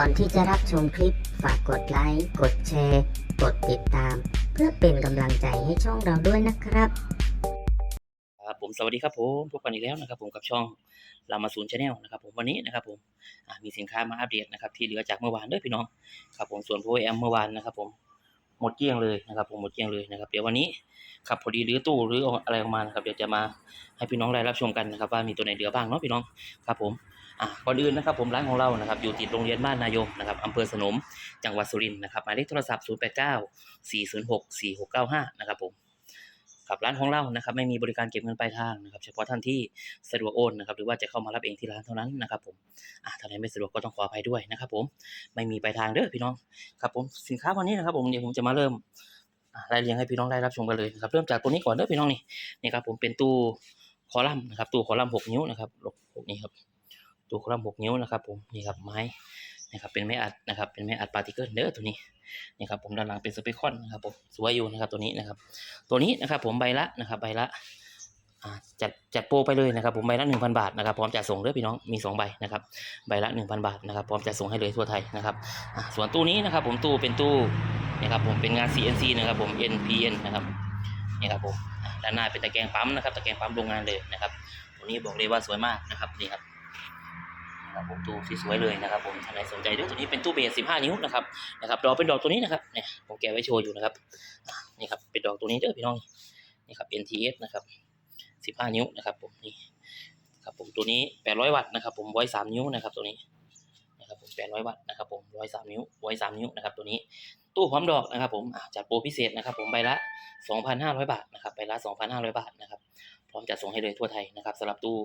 ก่อนที่จะรับชมคลิป ฝากกดไลค์ กดแชร์ กดติดตาม เพื่อเป็นกำลังใจให้ช่องเราด้วยนะครับครับผมสวัสดีครับผมพบกันอีกแล้วนะครับ ผมกับช่องเรามาศูนย์ชาแนลนะครับ ผมวันนี้นะครับ ผมมีสินค้ามาอัปเดตนะครับ ที่เหลือจากเมื่อวานด้อพี่น้องครับผมส่วนโพแอมเมื่อวานนะครับ ผมหมดเกลี้ยงเลยนะครับ ผมหมดเกลี้ยงเลยนะครับ เดี๋ยววันนี้ครับพอดีหรือตู้หรืออะไรออกมานะครับ เดี๋ยวจะมาให้พี่น้องได้รับชมกันนะครับ ว่ามีตัวไหนเหลือบ้างเนาะพี่น้องครับผม อะก่อนอื่นนะครับผมร้านของเรานะครับอยู่ติดโรงเรียนบ้านนายมนะครับอำเภอสนมจังหวัดสุรินทร์นะครับหมายเลขโทรศัพท์ 0 8 9 4 0 6 4 6 9 5 นะครับผมครับร้านของเรานะครับไม่มีบริการเก็บเงินปลายทางนะครับเฉพาะท่านที่สะดวกโอนนะครับหรือว่าจะเข้ามารับเองที่ร้านเท่านั้นนะครับผมอ่าท่านใดไม่สะดวกก็ต้องขออภัยด้วยนะครับผมไม่มีปลายทางเด้อพี่น้องครับผมสินค้าวันนี้นะครับผมเดี๋ยวผมจะมาเริ่มอ่ารายเรียงให้พี่น้องได้รับชมกันเลยนะครับเริ่มจากตัวนี้ก่อนเด้อพี่น้องนี่นี่ครับผมเป็นตู้คอลัมน์นะครับตู้คอลัมน์หกนิ้วนะครับหกนี่ครับ ตู้คอลัมน์หกนิ้วนะครับผมนี่ครับไม้นะครับเป็นไม้อัดนะครับเป็นไม้อัดปาร์ติเกิลเด้อตัวนี้นี่ครับผมด้านหลังเป็นสเปคอนนะครับผมสวยอยู่นะครับตัวนี้นะครับ ตัวนี้นะครับผมใบละนะครับใบละจัดจัดโปรไปเลยนะครับผมใบละหนึ่งพันบาทนะครับพร้อมจะส่งเด้อพี่น้องมีสองใบนะครับใบละหนึ่งพันบาทนะครับพร้อมจะส่งให้เลยทั่วไทยนะครับส่วนตู้นี้นะครับผมตู้เป็นตู้นะครับผมเป็นงาน CNC นะครับผม NPN นะครับนี่ครับผมด้านหน้าเป็นตะแกรงปั๊มนะครับตะแกรงปั๊มโรงงานเลยนะครับตัวนี้บอกเลยว่าสวยมากนะครับนี่ครับ ครับผมตู้สวยเลยนะครับผมท่านใดสนใจด้อตัวนี้เป็นตู้เบส15 นิ้วนะครับนะครับดอกเป็นดอกตัวนี้นะครับเนี่ยผมแกะไว้โชว์อยู่นะครับนี่ครับเป็นดอกตัวนี้เด้อพี่น้องนี่ครับ NTS นะครับ15 นิ้วนะครับผมนี่ครับผมตัวนี้ 800 วัตต์นะครับผมไว้3นิ้วนะครับตัวนี้นะครับผม800 วัตต์นะครับผมไว้3นิ้วไว้3นิ้วนะครับตัวนี้ตู้พร้อมดอกนะครับผมจัดโปรพิเศษนะครับผมใบละ 2,500 บาทนะครับใบละ 2,500 บาทนะครับ ร้อมจัดส่งให้เลยทั่วไทยนะครับสำหรับตู้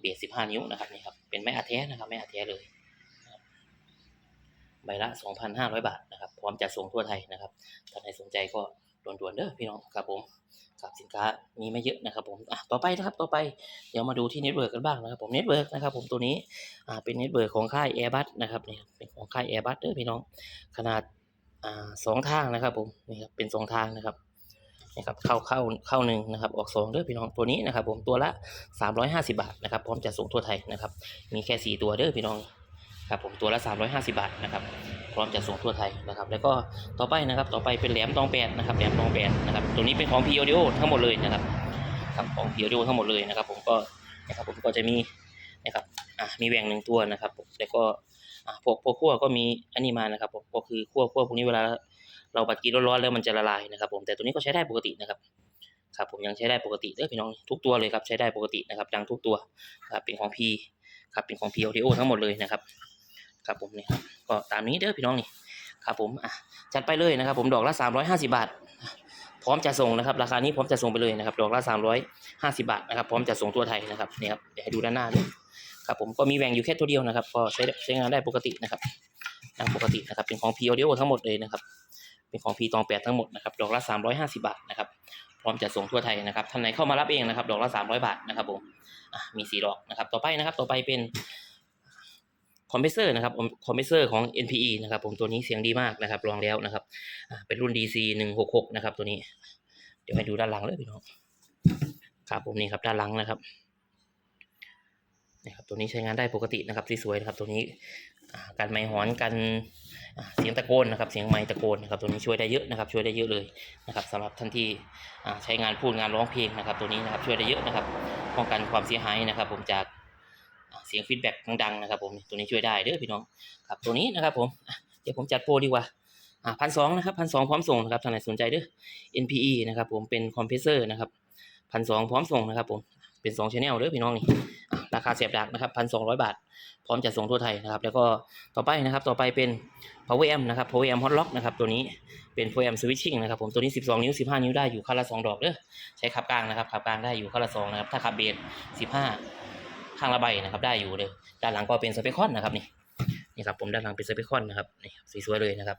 เบส15 นิ้วนะครับนี่ครับเป็นไม้อัดแท้นะครับไม้อัดแท้เลยนะครับใบละ 2,500 บาทนะครับพร้อมจัดส่งทั่วไทยนะครับท่านใดสนใจก็ด่วนๆเด้อพี่น้องครับผมครับสินค้ามีไม่เยอะนะครับผมอะต่อไปนะครับต่อไปเดี๋ยวมาดูที่เน็ตเวิร์กกันบ้างนะครับผมเน็ตเวิร์กนะครับผมตัวนี้อ่าเป็นเน็ตเวิร์กของค่าย Airbus นะครับนี่ครับเป็นของค่าย Airbus เด้อพี่น้องขนาดอ่าสองทางนะครับผมนี่ครับเป็นสองทางนะครับ นี่ครับเข้าเข้าเข้าหนึ่งนะครับออกสองเด้อพี่น้องตัวนี้นะครับผมตัวละ 350 บาทนะครับพร้อมจะส่งทั่วไทยนะครับมีแค่สี่ตัวเด้อพี่น้องครับผมตัวละ 350 บาทนะครับพร้อมจะส่งทั่วไทยนะครับแล้วก็ต่อไปนะครับต่อไปเป็นแหลมตองแปดนะครับแหลมตองแปดนะครับตัวนี้เป็นของ p o d o ทั้งหมดเลยนะครับครับของ p o d o ทั้งหมดเลยนะครับผมก็นะครับผมก็จะมีนะครับอะมีแหว่งหนึ่งตัวนะครับแล้วก็อะพวกพวกขั้วก็มีอันนี้มานะครับผมก็คือขั้วขั้วพวกนี้เวลา เราบัดกินร้อนๆแล้วมันจะละลายนะครับผมแต่ตัวนี้ก็ใช้ได้ปกตินะครับครับผมยังใช้ได้ปกติเด้อพี่น้องทุกตัวเลยครับใช้ได้ปกตินะครับดังทุกตัวครับเป็นของ P ครับเป็นของ p o d o ทั้งหมดเลยนะครับครับผมนี่ครับก็ตามนี้เด้อพี่น้องนี่ครับผมอะจัดไปเลยนะครับ ผมดอกละ 350 บาท พร้อมจะส่งนะครับ ราคานี้พร้อมจะส่งไปเลยนะครับ ดอกละ 350 บาทนะครับ พร้อมจะส่งทั่วไทยนะครับนี่ครับเดี๋ยวให้ดูด้านหน้าด้วยครับผมก็มีแหว่งอยู่แค่ตัวเดียวนะครับ ก็ใช้ใช้งานได้ปกตินะครับตามปกตินะครับเป็นของ p o d o ทั้งหมดเลยนะครับ เป็นของ P ตองแปดทั้งหมดนะครับดอกละ350 บาทนะครับพร้อมจะส่งทั่วไทยนะครับท่านไหนเข้ามารับเองนะครับ ดอกละ300 บาทนะครับผมมีสีดอกนะครับ ต่อไปนะครับต่อไปเป็นคอมเพรสเซอร์นะครับคอมเพรสเซอร์ของ NPE นะครับผมตัวนี้เสียงดีมากนะครับลองแล้วนะครับเป็นรุ่น DC หนึ่งหกหกนะครับตัวนี้ เดี๋ยวให้ดูด้านหลังเลยพี่น้องครับผมนี่ครับด้านหลังนะครับนี่ครับตัวนี้ใช้งานได้ปกตินะครับสวยนะครับ ตัวนี้การไมค์หอนการ เสียงตะโกนนะครับเสียงไมค์ตะโกนนะครับตัวนี้ช่วยได้เยอะนะครับช่วยได้เยอะเลยนะครับสำหรับท่านที่ใช้งานพูดงานร้องเพลงนะครับตัวนี้นะครับช่วยได้เยอะนะครับป้องกันความเสียหายนะครับ ผมจากเสียงฟีดแบ็กดังๆนะครับผมตัวนี้ช่วยได้เด้อพี่น้องครับตัวนี้นะครับผมเดี๋ยวผมจัดโปรดีกว่าพันสองนะครับพันสองพร้อมส่งนะครับท่านไหนสนใจเด้อ NPE นะครับผมเป็นคอมเพรสเซอร์นะครับพันสองพร้อมส่งนะครับผมเป็นสองชแนลเด้อพี่น้องนี่ ราคาเสียบดักนะครับพันสองร้อยบาท พร้อมจะส่งทั่วไทยนะครับ แล้วก็ต่อไปนะครับ ต่อไปเป็น Power Amp นะครับ Power Amp Hot Lock นะครับ ตัวนี้เป็น Power Amp Switching นะครับ ผมตัวนี้ 12 นิ้ว 15 นิ้วได้อยู่ข้าละ2ดอกเด้อใช้ขับกลางนะครับขับกลางได้อยู่ข้าละ2นะครับ ถ้าขับเบส15 ข้างละใบนะครับ ได้อยู่เลยด้านหลังก็เป็นสเปคอนนะครับนี่นี่ครับผมด้านหลังเป็นสเปคอนนะครับนี่สีสวยเลยนะครับ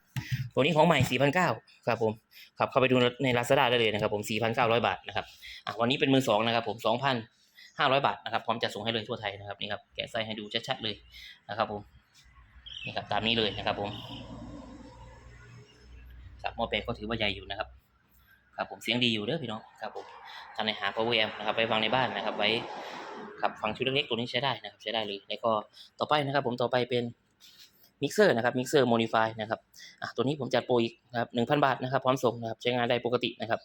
ตัวนี้ของใหม่ 4,900ครับผมครับเข้าไปดูใน Lazada ได้เลยนะครับผม 4,900 บาทนะครับอะวันนี้เป็นมือสองนะครับผม 500 บาทนะครับพร้อมจะส่งให้เลยทั่วไทยนะครับนี่ครับแกะไส้ให้ดูชัดๆเลยนะครับผมนี่ครับตามนี้เลยนะครับผมครับหม้อแปลงก็ถือว่าใหญ่อยู่นะครับครับผมเสียงดีอยู่เด้อพี่น้องครับผมท่านในหา power amp นะครับไปวางในบ้านนะครับ ไว้ครับฟังชุดเล็กๆตัวนี้ใช้ได้นะครับใช้ได้เลยแล้วก็ต่อไปนะครับ ผมต่อไปเป็นมิกเซอร์นะครับมิกเซอร์โมดิฟายนะครับอะตัวนี้ผมจัดโปรอีกนะครับหนึ่งพันบาทนะครับพร้อมส่งนะครับใช้งานได้ปกตินะครับ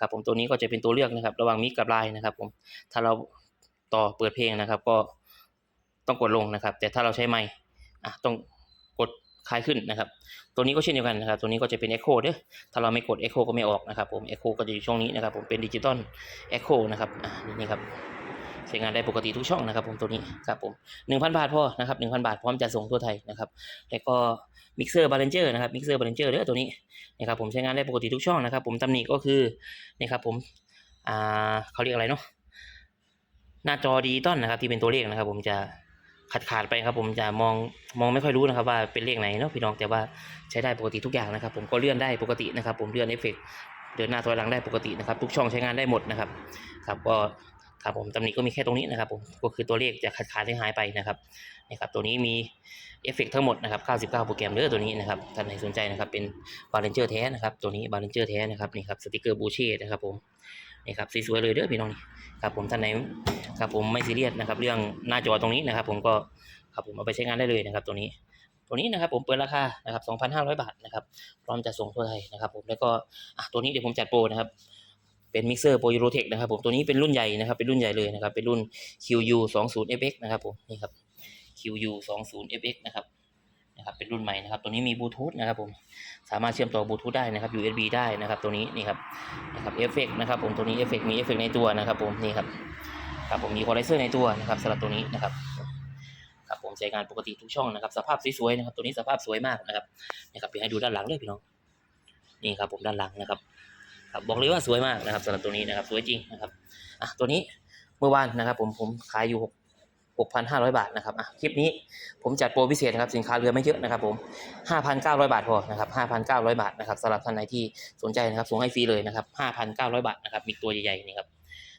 ครับผมตัวนี้ก็จะเป็นตัวเลือกนะครับ ระหว่างมิกกับไลน์นะครับผมถ้าเรา ต่อเปิดเพลงนะครับ ก็ต้องกดลงนะครับ แต่ถ้าเราใช้ไมค์อะต้องกดคลายขึ้นนะครับ ตัวนี้ก็เช่นเดียวกันนะครับ ตัวนี้ก็จะเป็น Echo เด้อถ้าเราไม่กด Echo ก็ไม่ออกนะครับผม Echo ก็จะอยู่ช่องนี้นะครับ ผมเป็นดิจิตอล Echo นะครับอะนี่ครับใช้งานได้ปกติทุกช่องนะครับ ผมตัวนี้ครับผม1,000 บาทพอนะครับ1,000 บาทพร้อมจะส่งทั่วไทยนะครับแล้วก็มิกเซอร์บาลานเจอร์นะครับมิกเซอร์บาลานเจอร์เด้อตัวนี้นะครับผมใช้งานได้ปกติทุกช่องนะครับ ผมตำหนิก็คือนี่ครับผมอ่าเขาเรียกอะไรเนาะ หน้าจอดิจิตอลนะครับ ที่เป็นตัวเลขนะครับ ผมจะขาดขาดไปครับ ผมจะมองมองไม่ค่อยรู้นะครับ ว่าเป็นเลขไหนเนาะพี่น้องแต่ว่าใช้ได้ปกติทุกอย่างนะครับ ผมก็เลื่อนได้ปกตินะครับ ผมเลื่อนเอฟเฟกต์เดินหน้าถอยหลังได้ปกตินะครับ ทุกช่องใช้งานได้หมดนะครับ ครับก็ครับผมตำหนิก็มีแค่ตรงนี้นะครับผมก็คือตัวเลขจะขาดขาดหายไปนะครับนะครับ ตัวนี้มีเอฟเฟกต์ทั้งหมดนะครับ 99 โปรแกรมเด้อตัวนี้นะครับท่านไหนสนใจนะครับเป็นบาลนเจอร์แท้นะครับตัวนี้บาลนเจอร์แท้นะครับนี่ครับสติกเกอร์บูเช่นะครับผม นี่ครับสวยๆเลยเด้อพี่น้องนี่ครับผมท่านไหนครับผมไม่ซีเรียสนะครับ เรื่องหน้าจอตรงนี้นะครับ ผมก็ครับผมเอาไปใช้งานได้เลยนะครับ ตัวนี้ ตัวนี้นะครับผมเปิดราคานะครับ 2,500 บาทนะครับพร้อมจะส่งทั่วไทยนะครับ ผมแล้วก็ตัวนี้เดี๋ยวผมจัดโปรนะครับเป็นมิกเซอร์โปรยูโรเทคนะครับผมตัวนี้เป็นรุ่นใหญ่นะครับเป็นรุ่นใหญ่เลยนะครับเป็นรุ่น QU 2 0 FX นะครับผมนี่ครับ QU 2 0 FX นะครับ นะครับเป็นรุ่นใหม่นะครับตัวนี้มีบลูทูธนะครับผมสามารถเชื่อมต่อบลูทูธได้นะครับ USB ได้นะครับตัวนี้นี่ครับนะครับเอฟเฟกนะครับผมตัวนี้เอฟเฟกมีเอฟเฟกในตัวนะครับผมนี่ครับครับผมมีคอไลเซอร์ในตัวนะครับสำหรับตัวนี้นะครับครับผมใช้งานปกติทุกช่องนะครับ สภาพสวยๆนะครับ ตัวนี้สภาพสวยมากนะครับนะครับเดี๋ยวให้ดูด้านหลังด้วยพี่น้องนี่ครับผมด้านหลังนะครับครับบอกเลยว่าสวยมากนะครับสำหรับตัวนี้นะครับ สวยจริงนะครับอะตัวนี้เมื่อวานนะครับ ผมผมขายอยู่หก หกพันห้าร้อยบาทนะครับอะคลิปนี้ผมจัดโปรพิเศษนะครับสินค้าเหลือไม่เยอะนะครับผมห้าพันเก้าร้อยบาทพอนะครับห้าพันเก้าร้อยบาทนะครับสำหรับท่านไหนที่สนใจนะครับส่งให้ฟรีเลยนะครับห้าพันเก้าร้อยบาทนะครับมีตัวใหญ่ๆนี่ครับ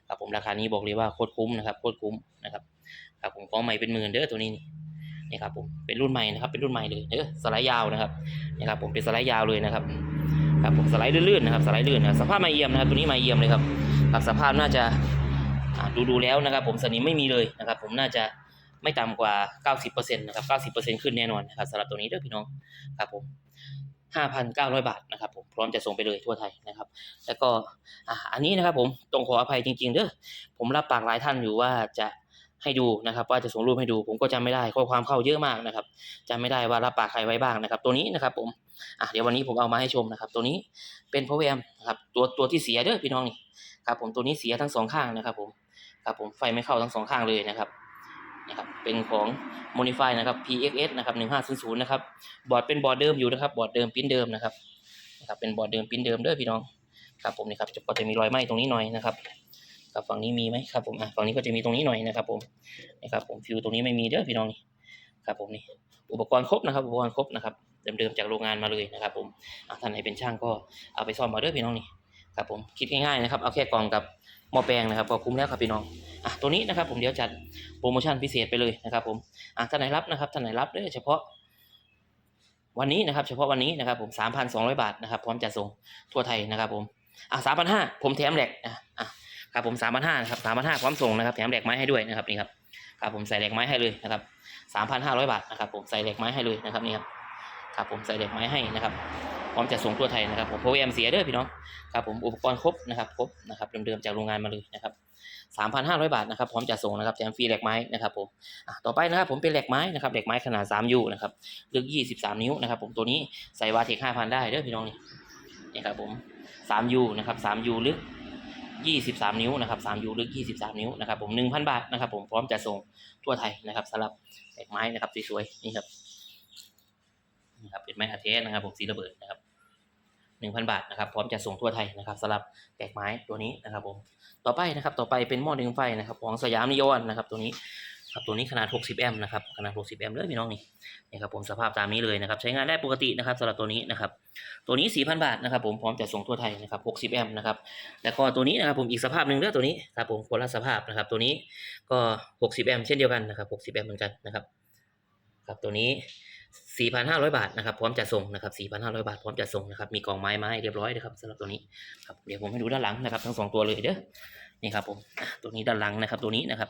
ครับผมราคานี้บอกเลยว่าโคตรคุ้มนะครับโคตรคุ้มนะครับครับผมของใหม่เป็นหมื่นเด้อตัวนี้นี่นี่ครับผมเป็นรุ่นใหม่นะครับเป็นรุ่นใหม่เลยเด้อสไลด์ยาวนะครับนี่ครับผมเป็นสไลด์ยาวเลยนะครับครับผมสไลด์ลื่นๆนะครับสไลด์ลื่นนะสภาพม่เอี่ยมนะครับตัวนี้ม่เอี่ยมเลยครับครับสภาพน่าจะ ดูดูแล้วนะครับ ผมสนิมไม่มีเลยนะครับ ผมน่าจะไม่ต่ำกว่า 90%นะครับ 90%ขึ้นแน่นอนนะครับสำหรับตัวนี้เด้อพี่น้องครับผม5,900 บาทนะครับผมพร้อมจะส่งไปเลยทั่วไทยนะครับ แล้วก็อ,อันนี้นะครับผมต้องขออภัยจริง ๆเด้อผมรับปากหลายท่านอยู่ว่าจะให้ดูนะครับ ว่าจะส่งรูปให้ดู ผมก็จำไม่ได้ข้อความเข้าเยอะมากนะครับจำไม่ได้ว่ารับปากใครไว้บ้างนะครับ ตัวนี้นะครับผมอะเดี๋ยววันนี้ผมเอามาให้ชมนะครับ ตัวนี้เป็น power amp นะครับตัวตัวที่เสียเด้อพี่น้องนี่ครับผมตัวนี้เสียทั้งสองข้างนะครับผม ครับผมไฟไม่เข้าทั้งสองข้างเลยนะครับนะครับเป็นของ modify นะครับ PXS นะครับ1500นะครับบอร์ดเป็นบอร์ดเดิมอยู่นะครับบอร์ดเดิมปิ้นเดิมนะครับนะครับเป็นบอร์ดเดิมปิ้นเดิมเด้อพี่น้องครับผมนี่ครับก็จะมีรอยไหม้ตรงนี้หน่อยนะครับกับฝั่งนี้มีไหมครับผมอะฝั่งนี้ก็จะมีตรงนี้หน่อยนะครับผมนะครับผมฟิวตรงนี้ไม่มีเด้อพี่น้องนี่ครับผมนี่อุปกรณ์ครบนะครับอุปกรณ์ครบนะครับเดิมๆจากโรงงานมาเลยนะครับผมท่านไหนเป็นช่างก็เอาไปซ่อมมาเด้อพี่น้องนี่ครับผมคิดง่ายๆนะครับเอาแค่กล่องกับ หม้อแปลงนะครับ ก็คุ้มแล้วครับพี่น้องอะตัวนี้นะครับผมเดี๋ยวจัดโปรโมชั่นพิเศษไปเลยนะครับผมอะท่านไหนรับนะครับท่านไหนรับด้อเฉพาะวันนี้นะครับ เฉพาะวันนี้นะครับผม3,200บาทนะครับพร้อมจัดส่งทั่วไทยนะครับผมอะ3,500ผมแถมแหลกอะอะครับผม3,500นะครับ3,500พร้อมส่งนะครับแถมแหลกไม้ให้ด้วยนะครับนี่ครับครับผมใส่แหลกไม้ให้เลยนะครับ3,500บาทนะครับผมใส่แหลกไม้ให้เลยนะครับนี่ครับครับผมใส่เหลกไม้ให้นะครับ ร้อมจะส่งทั่วไทยนะครับผมโปรแกรมเสียเด้อพี่น้องครับผมอุปกรณ์ครบนะครับครบนะครับเดิมๆจากโรงงานมาเลยนะครับ3,500 บาทนะครับพร้อมจะส่งนะครับแถมฟรีเหลกไม้นะครับผมต่อไปนะครับผมเป็นเหลกไม้นะครับเหลกไม้ขนาด 3U นะครับลึก 23 นิ้วนะครับผมตัวนี้ใส่วาเทค5,000 ได้เด้อพี่น้องนี่นี่ครับผม 3U นะครับ 3U ลึก23 นิ้วนะครับ 3U ลึก 23 นิ้วนะครับผม1,000 บาทนะครับผมพร้อมจะส่งทั่วไทยนะครับสำหรับเหลกไม้นะครับสวยๆนี่ครับนะครับเป็นไม้อาเทสนะครับผมสีระเบิดนะครับ หนึ่งพันบาทนะครับพร้อมจะส่งทั่วไทยนะครับสำหรับแกกไม้ตัวนี้นะครับผมต่อไปนะครับต่อไปเป็นหม้อดึงไฟนะครับของสยามนิยอนนะครับตัวนี้ครับตัวนี้ขนาด 60 แอมป์นะครับขนาด 60 แอมป์เลยพี่น้องนี่นี่ครับผมสภาพตามนี้เลยนะครับใช้งานได้ปกตินะครับสำหรับตัวนี้นะครับตัวนี้ 4,000 บาทนะครับผมพร้อมจะส่งทั่วไทยนะครับ 60 แอมป์นะครับแล้วก็ตัวนี้นะครับผมอีกสภาพหนึ่งเด้อตัวนี้ครับผมคนละสภาพนะครับตัวนี้ก็ 60 แอมป์เช่นเดียวกันนะครับ 60 แอมป์เหมือนกันนะครับครับตัวนี้ 4,500 บาทนะครับพร้อมจะส่งนะครับ4,500 บาทพร้อมจะส่งนะครับมีกล่องไม้มาให้เรียบร้อยนะครับสำหรับตัวนี้ครับเดี๋ยวผมให้ดูด้านหลังนะครับ ทั้งสองตัวเลยเด้อนี่ครับผมตัวนี้ด้านหลังนะครับตัวนี้นะครับ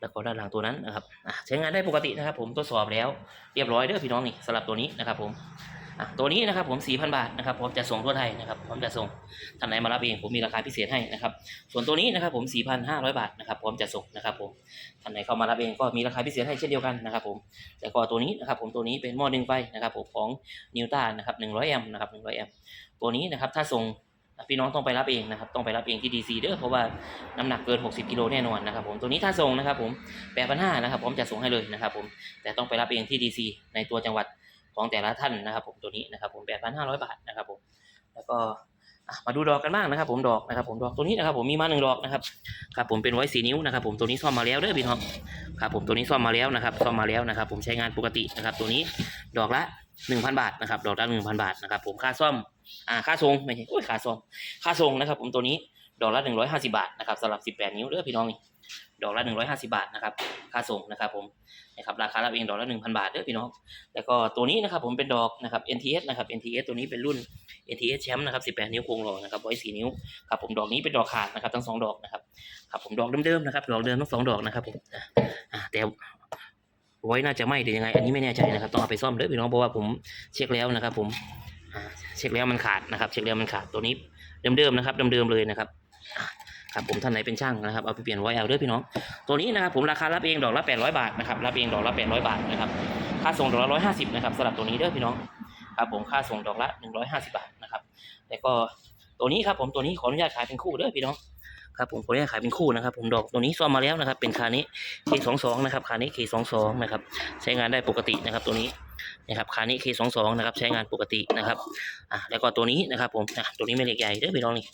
แล้วก็ด้านหลังตัวนั้นนะครับใช้งานได้ปกตินะครับ ผมทดสอบแล้วเรียบร้อยเด้อพี่น้องนี่สำหรับตัวนี้นะครับผม ตัวนี้นะครับผม 4,000 บาทนะครับพร้อมจะส่งทั่วไทยนะครับพร้อมจะส่งท่านไหนมารับเองผมมีราคาพิเศษให้นะครับส่วนตัวนี้นะครับผม 4,500 บาทนะครับพร้อมจะส่งนะครับผมท่านไหนเข้ามารับเองก็มีราคาพิเศษให้เช่นเดียวกันนะครับผมแล้วก็ตัวนี้นะครับผมตัวนี้เป็นหม้อหนึ่งไฟนะครับผมของนิวต้านะครับ100 แอมป์นะครับ100 แอมป์ตัวนี้นะครับถ้าส่งพี่น้องต้องไปรับเองนะครับ ต้องไปรับเองที่ DC เด้อเพราะว่าน้ำหนักเกิน 60กิโลแน่นอนนะครับผมตัวนี้ถ้าส่งนะครับผมแปดพันห้านะครับผมจะส่งให้เลยนะครับผมแต่ต้องไปรับเองที่ดีซีในตัวจังหวัด ของแต่ละท่านนะครับ ผมตัวนี้นะครับ ผมแปดพันห้าร้อยบาทนะครับ ผม แล้วก็มาดูดอกกันบ้างนะครับ ผมดอกนะครับ ผมดอกตัวนี้นะครับ ผมมีมาหนึ่งดอกนะครับครับ ผมเป็นไว้สีนิ้วนะครับ ผมตัวนี้ซ่อมมาแล้วเด้อพี่น้องครับ ผมตัวนี้ซ่อมมาแล้วนะครับซ่อมมาแล้วนะครับ ผมใช้งานปกตินะครับ ตัวนี้ดอกละหนึ่งพันบาทนะครับ ดอกละหนึ่งพันบาทนะครับ ผมค่าซ่อมอ่าค่าทรงไม่ใช่โอ้ยค่าซ่อมค่าทรงนะครับ ผมตัวนี้ดอกละหนึ่งร้อยห้าสิบาทนะครับสำหรับสิบแปดนิ้วเด้อพี่น้องนี่ ดอกละหนึ่งร้อยห้าสิบาทนะครับค่าส่งนะครับผมนะครับราคาเรับเองดอกละหนึ่งพันบาทเด้อพี่น้องแล้วก็ตัวนี้นะครับผมเป็นดอกนะครับ NTS นะครับ NTS ตัวนี้เป็นรุ่น NTS แชมป์นะครับ18 นิ้วโครงหล่อนะครับไว้4นิ้วครับผมดอกนี้เป็นดอกขาดนะครับทั้งสองดอกนะครับครับผมดอกเดิมๆนะครับดอกเดิมทั้งสองดอกนะครับผมแต่ไว้น่าจะไหม่หรือยังไง อันนี้ไม่แน่ใจนะครับต้องเอาไปซ่อมเด้อพี่น้องเพราะว่าผมเช็คแล้วนะครับ ผมเช็คแล้วมันขาดนะครับ เช็คแล้วมันขาดตัวนี้เดิมๆนะครับเดิมๆเลยนะครับ ครับผมท่านไหนเป็นช่างนะครับเอาไปเปลี่ยนไว้เอลด้อพี่น้องตัวนี้นะครับผมราคารับเองดอกละ800บาทนะครับรับเองดอกละ800บาทนะครับค่าส่งดอกละ150นะครับสำหรับตัวนี้เด้อพี่น้องครับผมค่าส่งดอกละ150บาทนะครับแต่ก็ตัวนี้ครับผมตัวนี้ขออนุญาตขายเป็นคู่เด้อพี่น้อง ครับผมขออนุญาตขายเป็นคู่นะครับผมดอกตัวนี้ซ่อมมาแล้วนะครับ เป็นคานี้ K22 นะครับคานี้ K22 นะครับใช้งานได้ปกตินะครับตัวนี้นะครับคานี้ K22 นะครับใช้งานปกตินะครับอะแล้วก็ตัวนี้นะครับผมอะตัวนี้ไม่เล็กใหญ่เด้อพี่น้องนี่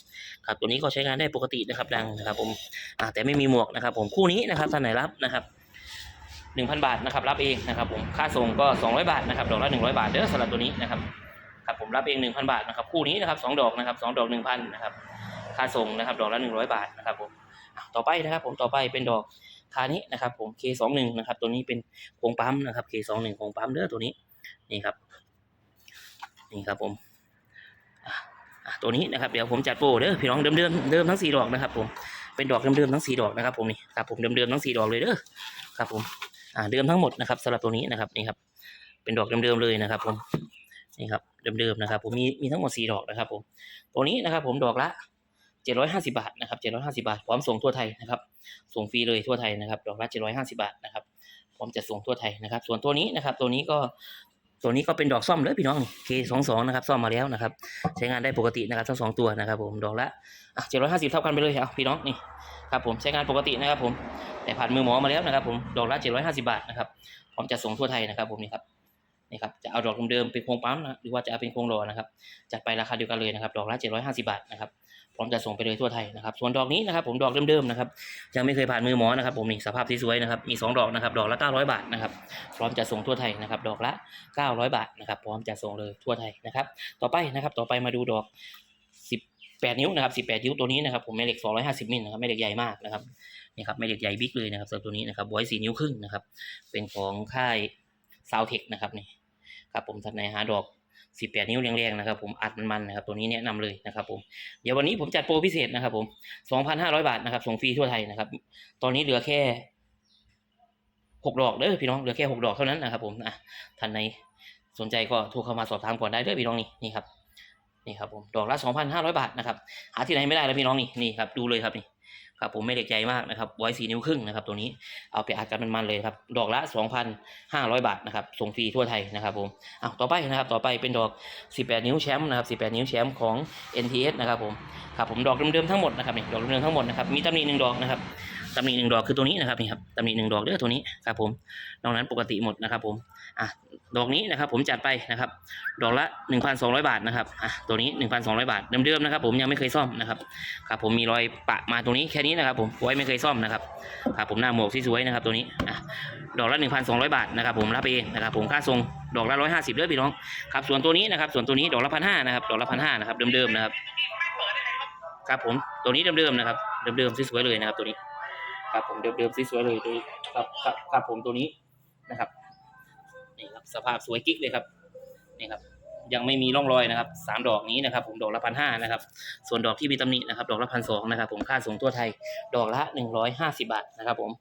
ครับตัวนี้ก็ใช้งานได้ปกตินะครับดังนะครับผมอ่าแต่ไม่มีหมวกนะครับ ผมคู่นี้นะครับท่านไหนรับนะครับหนึ่งพันบาทนะครับรับเองนะครับผมค่าส่งก็สองร้อยบาทนะครับดอกละหนึ่งร้อยบาทเด้อสำหรับตัวนี้นะครับครับผมรับเองหนึ่งพันบาทนะครับคู่นี้นะครับสองดอกนะครับสองดอกหนึ่งพันนะครับ ค่าส่งนะครับ ดอกละหนึ่งร้อยบาทนะครับผมต่อไปนะครับ ผมต่อไปเป็นดอกคานี้นะครับ ผม K สองหนึ่งนะครับ ตัวนี้เป็นโครงปั๊มนะครับ K สองหนึ่งโครงปั๊มเด้อตัวนี้นี่ครับนี่ครับผมตัวนี้นะครับเดี๋ยวผมจัดโปรเด้อพี่น้องเดิมเดิมเดิมทั้งสี่ดอกนะครับ ผมเป็นดอกเดิมๆทั้งสี่ดอกนะครับ ผมนี่ครับผมเดิมๆทั้งสี่ดอกเลยเด้อครับ ผมอ่าเดิมทั้งหมดนะครับสำหรับตัวนี้นะครับนี่ครับ เป็นดอกเดิมๆเลยนะครับ ผมนี่ครับเดิมๆนะครับ ผมมีมีทั้งหมดสี่ดอกนะครับ ผมตัวนี้นะครับ ผมดอกละ เจ็ดร้อยห้าสิบาทนะครับเจ็ดร้อยห้าสิบาท พร้อมส่งทั่วไทยนะครับ ส่งฟรีเลยทั่วไทยนะครับ ดอกละเจ็ดร้อยห้าสิบาทนะครับ พร้อมจะส่งทั่วไทยนะครับ ส่วนตัวนี้นะครับ ตัวนี้ก็ ตัวนี้ก็เป็นดอกซ่อมเลยพี่น้องเคสองสองนะครับ ซ่อมมาแล้วนะครับ ใช้งานได้ปกตินะครับ ทั้งสองตัวนะครับ ผม ดอกละอะเจ็ดร้อยห้าสิบเท่ากันไปเลยเอาพี่น้องนี่ ครับผม ใช้งานปกตินะครับ ผม แต่ผ่านมือหมอมาแล้วนะครับ ผม ดอกละ750 บาทนะครับ พร้อมจะส่งทั่วไทยนะครับ ผมนี่ครับนี่ครับจะเอาดอกเดิมๆเป็นโครงปั๊มนะหรือว่าจะเอาเป็นโครงรอนะครับจัดไปราคาเดียวกันเลยนะครับ ดอกละ750 บาทนะครับ ร้อมจะส่งไปเลยทั่วไทยนะครับ ส่วนดอกนี้นะครับผมดอกเดิมๆนะครับยังไม่เคยผ่านมือหมอนะครับ ผมนี่สภาพสวยๆนะครับมีสองดอกนะครับ ดอกละ 900 บาทนะครับพร้อมจะส่งทั่วไทยนะครับ ดอกละ 900 บาทนะครับ พร้อมจะส่งเลยทั่วไทยนะครับ ต่อไปนะครับ ต่อไปมาดูดอก 18 นิ้วนะครับ 18 นิ้วตัวนี้นะครับ ผมแม่เหล็ก 250มิลนะครับแม่เหล็กใหญ่มากนะครับนี่ครับแม่เหล็กใหญ่บิ๊กเลยนะครับสำหรับตัวนี้นะครับไว้4นิ้วครึ่งนะครับ เป็นของค่ายซาวเทคนะครับนี่ครับผมท่านไหนหาดอก 18 นิ้วแรงๆนะครับผมอัดมันๆนะครับตัวนี้แนะนำเลยนะครับผมเดี๋ยววันนี้ผมจัดโปรพิเศษนะครับผม 2,500 บาทนะครับส่งฟรีทั่วไทยนะครับ ตอนนี้เหลือแค่ 6 ดอกเด้อพี่น้องเหลือแค่ 6 ดอกเท่านั้นนะครับผมอะท่านไหนสนใจก็โทรเข้ามาสอบถามก่อนได้เด้อพี่น้องนี่นี่ครับนี่ครับผมดอกละ 2,500 บาทนะครับหาที่ไหนไม่ได้แล้วพี่น้องนี่นี่ครับดูเลยครับนี่ ครับผมไม่เล็กใจมากนะครับไว้สี่นิ้วครึ่งนะครับตัวนี้เอาไปอัดกันมันๆเลยครับดอกละ 2,500 บาทนะครับส่งฟรีทั่วไทยนะครับผมอ้าต่อไปนะครับต่อไปเป็นดอก 18 นิ้วแชมป์นะครับ18 นิ้วแชมป์ของ NTS นะครับผมครับผมดอกเดิมๆทั้งหมดนะครับนี่ดอกเดิมๆทั้งหมดนะครับมีตำหนิหนึ่งดอกนะครับ ตำหนิหนึ่งดอกคือตัวนี้นะครับนี่ครับตำหนิหนึ่งดอกเด้อตัวนี้ครับผมนอกนั้นปกติหมดนะครับผมอะดอกนี้นะครับผมจัดไปนะครับดอกละ 1,200 บาทนะครับอะตัวนี้ 1,200 บาทเดิมๆนะครับผมยังไม่เคยซ่อมนะครับครับผมมีรอยปะมาตรงนี้แค่นี้นะครับผมไว้ไม่เคยซ่อมนะครับครับผมหน้าหมวกสวยๆนะครับตัวนี้อะดอกละ 1,200 บาทนะครับผมรับเองนะครับผมค่าส่งดอกละ 150เด้อพี่น้องครับส่วนตัวนี้นะครับส่วนตัวนี้ดอกละ1,500นะครับดอกละ1,500นะครับเดิมๆนะครับครับผมตัวนี้เดิมๆนะครับเดิมๆสวยๆเลยนะครับตัวนี้ ครับผมเดิมๆสวยๆเลยตัวนี้ครับครับครับผมตัวนี้นะครับนี่ครับสภาพสวยกิ๊กเลยครับนี่ครับ ยังไม่มีร่องรอยนะครับสามดอกนี้นะครับ ผมดอกละพันห้านะครับ ส่วนดอกที่มีตำหนินะครับ ดอกละพันสองนะครับ ผมค่าส่งทั่วไทย ดอกละหนึ่งร้อยห้าสิบาทนะครับ ผม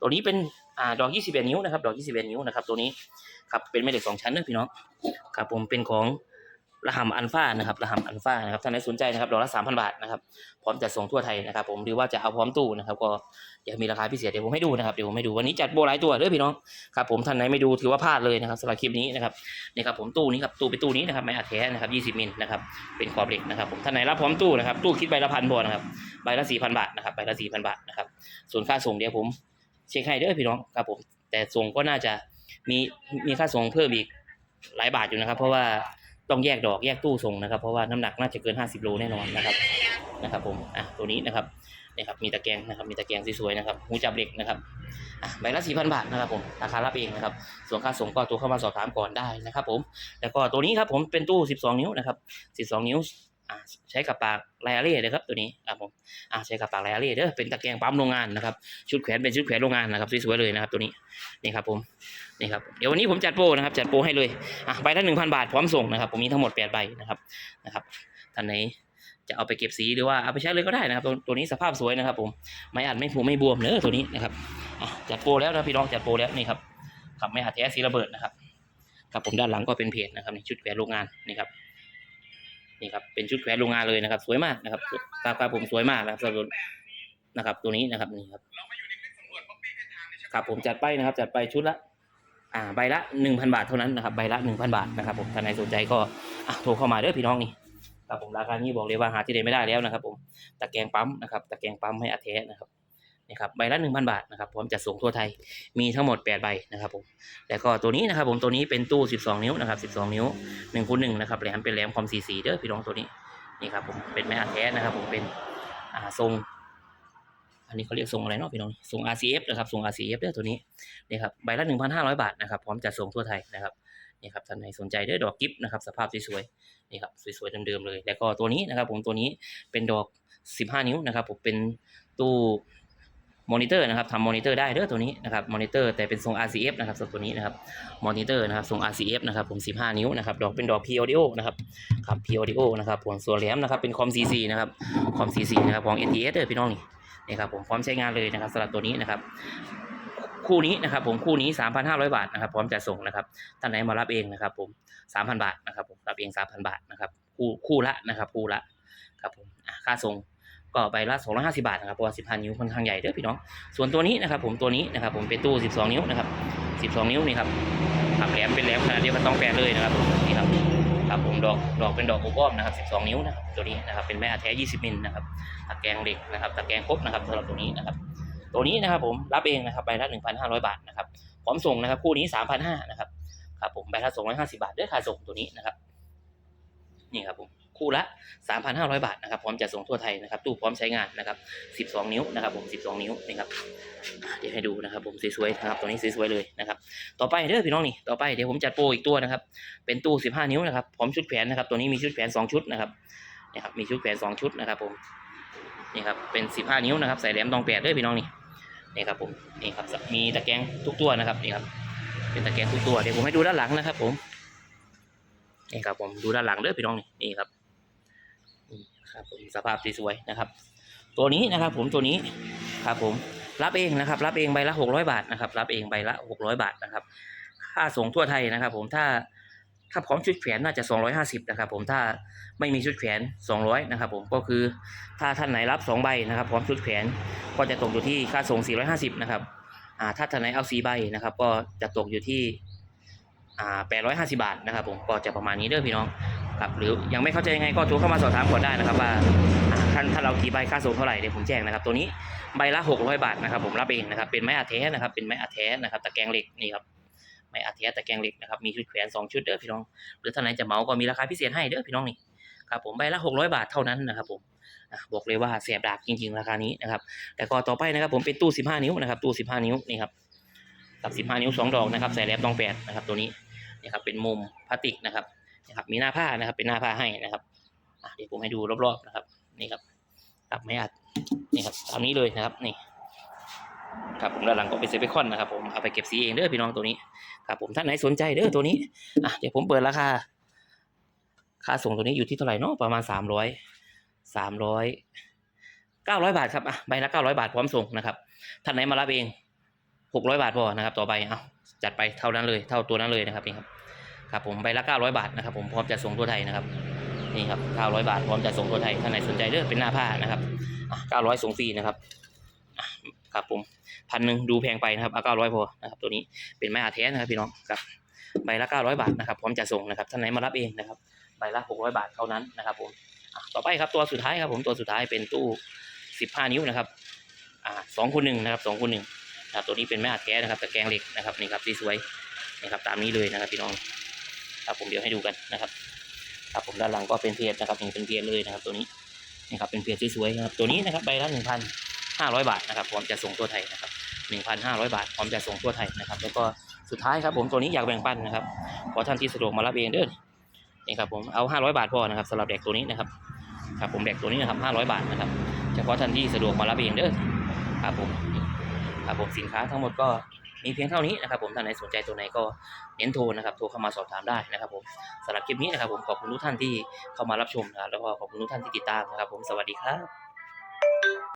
ตัวนี้เป็นอ่าดอกยี่สิบเอ็ดนิ้วนะครับ ดอกยี่สิบเอ็ดนิ้วนะครับ ตัวนี้ครับเป็นแม่เหล็กสองชั้นนะพี่น้องครับผมเป็นของ ระหำอันฟ้านะครับระหำอันฟ้านะครับท่านใดสนใจนะครับดอกละสามพันบาทนะครับพร้อมจัดส่งทั่วไทยนะครับ ผมหรือว่าจะเอาพร้อมตู้นะครับ ก็เดี๋ยวมีราคาพิเศษเดี๋ยวผมให้ดูนะครับเดี๋ยวผมให้ดูวันนี้จัดโบหลายตัวเด้อพี่น้องครับผมท่านไหนไม่ดูถือว่าพลาดเลยนะครับสำหรับคลิปนี้นะครับนี่ครับผมตู้นี้ครับตู้เป็นตู้นี้นะครับไม่อัดแท้นะครับยี่สิบมิลนะครับเป็นขอบเหล็กนะครับผมท่านไหนรับพร้อมตู้นะครับตู้คิดใบละพันบาทนะครับใบละสี่พันบาทนะครับใบละสี่พันบาทนะครับส่วนค่าส่งเดี๋ยวผมเช็คให้เด้อพี่น้องครับผมแต่ส่งก็น่าจะมีมีค่าส่งเพิ่มอีกหลายบาทอยู่นะครับ เพราะว่า ต้องแยกดอกแยกตู้ส่งนะครับ เพราะว่าน้ำหนักน่าจะเกิน 50 โลแน่นอนนะครับนะครับ ผมอะตัวนี้นะครับนี่ครับมีตะแกรงนะครับมีตะแกรงสวยๆนะครับหูจับเหล็กนะครับอะใบละสี่พันบาทนะครับผมราคารับเองนะครับ ส่วนค่าส่งก็ตัวเข้ามาสอบถามก่อนได้นะครับ ผมแล้วก็ตัวนี้ครับผมเป็นตู้ 12 นิ้วนะครับ 12 นิ้ว ใช้กับปากไลอาเร่เลยครับตัวนี้ครับผมอะใช้กับปากไลอาเร่เด้อเป็นตะแกรงปั๊มโรงงานนะครับชุดแขวนเป็นชุดแขวนโรงงานนะครับสวยๆเลยนะครับตัวนี้นี่ครับผมนี่ครับเดี๋ยววันนี้ผมจัดโปรนะครับจัดโปรให้เลยอะใบละ1,000บาทพร้อมส่งนะครับผมมีทั้งหมด8ใบนะครับนะครับท่านไหนจะเอาไปเก็บสีหรือว่าเอาไปใช้เลยก็ได้นะครับ ตัวตัวนี้สภาพสวยนะครับผมไม่อัดไม่ผูไม่บวมเนอะตัวนี้นะครับจัดโปรแล้วนะพี่น้องจัดโปรแล้วนี่ครับขับไม่อัดแท้สีระเบิดนะครับครับผมด้านหลังก็เป็นเพจนะครับนี่ชุดแขวนโรงงานนี่ครับ นี่ครับเป็นชุดแขวนโรงงานเลยนะครับ สวยมากนะครับครับครับผมสวยมากนะครับสำหรับนะครับ ตัวนี้นะครับนี่ครับครับผมจัดไปนะครับ จัดไปชุดละอ่าใบละหนึ่งพันบาทเท่านั้นนะครับใบละหนึ่งพันบาทนะครับผมท่านไหนสนใจก็อะโทรเข้ามาเด้อพี่น้องนี่ครับผมราคานี้บอกเลยว่าหาที่ไหนไม่ได้แล้วนะครับ ผมตะแกรงปั๊มนะครับตะแกรงปั๊มให้อัดแท้นะครับ นี่ครับใบละหนึ่งพันบาทนะครับพร้อมจัดส่งทั่วไทยมีทั้งหมดแปดใบนะครับผมแล้วก็ตัวนี้นะครับผมตัวนี้เป็นตู้ 12 นิ้วนะครับ12 นิ้ว1คูณ1นะครับแหลมเป็นแหลมคอมสีสีเด้อพี่น้องตัวนี้นี่ครับผมเป็นแม่อัดแท้นะครับผมเป็นอ่าทรงอันนี้เขาเรียกทรงอะไรเนาะพี่น้องทรง RCF นะครับทรง RCF เด้อตัวนี้นี่ครับใบละ 1,500 บาทนะครับพร้อมจัดส่งทั่วไทยนะครับนี่ครับท่านไหนสนใจเด้อดอกกิฟต์นะครับสภาพสวยๆนี่ครับสวยๆเดิมๆเลย แล้วก็ตัวนี้นะครับผมตัวนี้เป็นดอก 15 นิ้วนะครับผมเป็นตู้ มอนิเตอร์นะครับทำมอนิเตอร์ได้เด้อตัวนี้นะครับมอนิเตอร์แต่เป็นทรง RCF นะครับส่วนตัวนี้นะครับมอนิเตอร์นะครับทรง RCF นะครับผม 15 นิ้วนะครับดอกเป็นดอก P audio นะครับครับ P audio นะครับผมส่วนแหลมนะครับเป็นคอม CC นะครับคอม CC นะครับของ NTS เด้อพี่น้องนี่นี่ครับผมพร้อมใช้งานเลยนะครับสำหรับตัวนี้นะครับคู่นี้นะครับผมคู่นี้ 3,500 บาทนะครับพร้อมจะส่งนะครับท่านไหนมารับเองนะครับผม 3,000 บาทนะครับผมรับเอง 3,000 บาทนะครับคู่คู่ละนะครับคู่ละครับผมค่าส่ง ก็ใบละ250 บาทนะครับเพราะว่า15 นิ้วค่อนข้างใหญ่เด้อพี่น้อง ส่วนตัวนี้นะครับผมตัวนี้นะครับผมเป็นตู้ 12 นิ้วนะครับ 12 นิ้วนี่ครับครับแหลมเป็นแหลมขนาดเดียวกับต้องแปดเลยนะครับนี่ครับครับผมดอกดอกเป็นดอกโอป้อมนะครับ 12 นิ้วนะครับตัวนี้นะครับเป็นแม่อแท้ 20 มิลนะครับตะแกรงเหล็กนะครับตะแกรงครบนะครับสำหรับตัวนี้นะครับตัวนี้นะครับผมรับเองนะครับใบละ1,500 บาทนะครับพร้อมส่งนะครับคู่นี้ 3,500นะครับครับผมใบละ250 บาทด้วยค่าส่งตัวนี้นะครับนี่ครับผม คู่ละ 3,500 บาทนะครับพร้อมจะส่งทั่วไทยนะครับตู้พร้อมใช้งานนะครับ 12 นิ้วนะครับผม 12 นิ้วนะครับเดี๋ยวให้ดูนะครับผมสวยๆนะครับตัวนี้สวยๆเลยนะครับต่อไปเด้อพี่น้องนี่ต่อไปเดี๋ยวผมจัดโปรอีกตัวนะครับเป็นตู้ 15 นิ้วนะครับพร้อมชุดแขวนนะครับตัวนี้มีชุดแขวน2 ชุดนะครับนี่ครับมีชุดแขวน2 ชุดนะครับผมนี่ครับเป็น 15 นิ้วนะครับใส่แหลมตองแปดเด้อพี่น้องนี่นี่ครับผมนี่ครับมีตะแกรงทุกตัวนะครับนี่ครับเป็นตะแกรงทุกตัวเดี๋ยวผมให้ดูด้านหลังนะครับผมนี่ครับผมดูด้านหลังเด้อพี่น้องนี่นี่ครับ ครับผมสภาพสวยๆนะครับ ตัวนี้นะครับผมตัวนี้ครับผมรับเองนะครับ รับเองใบละหกร้อยบาทนะครับ รับเองใบละหกร้อยบาทนะครับ ค่าส่งทั่วไทยนะครับ ผมถ้าถ้าพร้อมชุดแขวนน่าจะสองร้อยห้าสิบนะครับผมถ้าไม่มีชุดแขวนสองร้อยนะครับผมก็คือถ้าท่านไหนรับสองใบนะครับ พร้อมชุดแขวนก็จะตกอยู่ที่ค่าส่งสี่ร้อยห้าสิบนะครับอ่าถ้าท่านไหนเอาสี่ใบนะครับ ก็จะตกอยู่ที่อ่าแปดร้อยห้าสิบาทนะครับ ผมก็จะประมาณนี้เด้อพี่น้อง ครับหรือยังไม่เข้าใจยังไงก็โทรเข้ามาสอบถามก่อนได้นะครับว่าท่านถ้าเรากี่ใบค่าส่งเท่าไหร่เดี๋ยวผมแจ้งนะครับ ตัวนี้ใบละ 600 บาทนะครับ ผมรับเองนะครับเป็นไม้อัดแท้นะครับ เป็นไม้อัดแท้นะครับตะแกรงเหล็กนี่ครับไม้อัดแท้ตะแกรงเหล็กนะครับมีชุดแขวนสองชุดเด้อพี่น้อง หรือท่านไหนจะเหมาก็มีราคาพิเศษให้เด้อพี่น้องนี่ครับผมใบละ 600 บาทเท่านั้นนะครับผมบอกเลยว่าแสบดาบจริง ๆ ราคานี้นะครับแต่ก็ต่อไปนะครับผมเป็นตู้ 15 นิ้วนะครับตู้ 15 นิ้วนี่ครับกับ 15 นิ้วสองดอกนะครับใส่แลมตองแปดนะครับตัวนี้นี่ครับเป็นมุมพลาสติกนะครับ นะครับ มีหน้าผ้านะครับ เป็นหน้าผ้าให้นะครับเดี๋ยวผมให้ดูรอบๆนะครับ นี่ครับตับไม่อัดนี่ครับตามนี้เลยนะครับ นี่ ครับผมด้านหลังก็เป็นเซฟคอนนะครับ ผมเอาไปเก็บสีเองเด้อพี่น้องตัวนี้ ครับ ผมท่านไหนสนใจเด้อตัวนี้อะเดี๋ยวผมเปิดราคาค่าส่งตัวนี้อยู่ที่เท่าไหร่เนาะประมาณสามร้อยสามร้อยเก้าร้อยบาทครับอะใบละเก้าร้อยบาทพร้อมส่งนะครับท่านไหนมารับเองหกร้อยบาทพอนะครับ ต่อใบเอาจัดไปเท่านั้นเลย เท่าตัวนั้นเลยนะครับนี่ครับ ครับผมใบละเก้าร้อยบาทนะครับผมพร้อมจะส่งทั่วไทยนะครับนี่ครับเก้าร้อยบาทพร้อมจะส่งทั่วไทยท่านไหนสนใจเด้อเป็นหน้าผ้านะครับเก้าร้อยส่งฟรีนะครับครับผมพันหนึ่งดูแพงไปนะครับเอาเก้าร้อยพอนะครับตัวนี้เป็นไม้อาแท้นะครับพี่น้องครับใบละเก้าร้อยบาทนะครับพร้อมจะส่งนะครับท่านไหนมารับเองนะครับใบละหกร้อยบาทเท่านั้นนะครับผมต่อไปครับตัวสุดท้ายครับผมตัวสุดท้ายเป็นตู้สิบห้านิ้วนะครับอ่าสองคูณหนึ่งนะครับสองคูณหนึ่งนะตัวนี้เป็นไม้อาแท้นะครับตะแกรงเหล็กนะครับนี่ครับสีสวยนี่ครับตามนี้เลยนะครับพี่น้อง ครับผมเดี๋ยวให้ดูกันนะครับครับผมด้านหลังก็เป็นเพจนะครับนี่เป็นเพจเลยนะครับ ตัวนี้นี่ครับเป็นเพจสวยๆนะครับตัวนี้นะครับใบละหนึ่งพัน500บาทนะครับพร้อมจะส่งทั่วไทยนะครับ1,500บาทพร้อมจะส่งทั่วไทยนะครับแล้วก็สุดท้ายครับผมตัวนี้อยากแบ่งปันนะครับขอท่านที่สะดวกมารับเองเด้อนี่ครับผมเอา500บาทพอนะครับสำหรับเด็กตัวนี้นะครับครับผมเด็กตัวนี้นะครับ500บาทนะครับเฉพาะท่านที่สะดวกมารับเองเด้อครับผมครับผมสินค้าทั้งหมดก็ มีเพียงเท่านี้นะครับผมท่านไหนสนใจตัวไหนก็เน้นโทรนะครับโทรเข้ามาสอบถามได้นะครับผมสำหรับคลิปนี้นะครับผมขอบคุณทุกท่านที่เข้ามารับชมนะครับแล้วก็ขอบคุณทุกท่านที่ติดตามนะครับผมสวัสดีครับ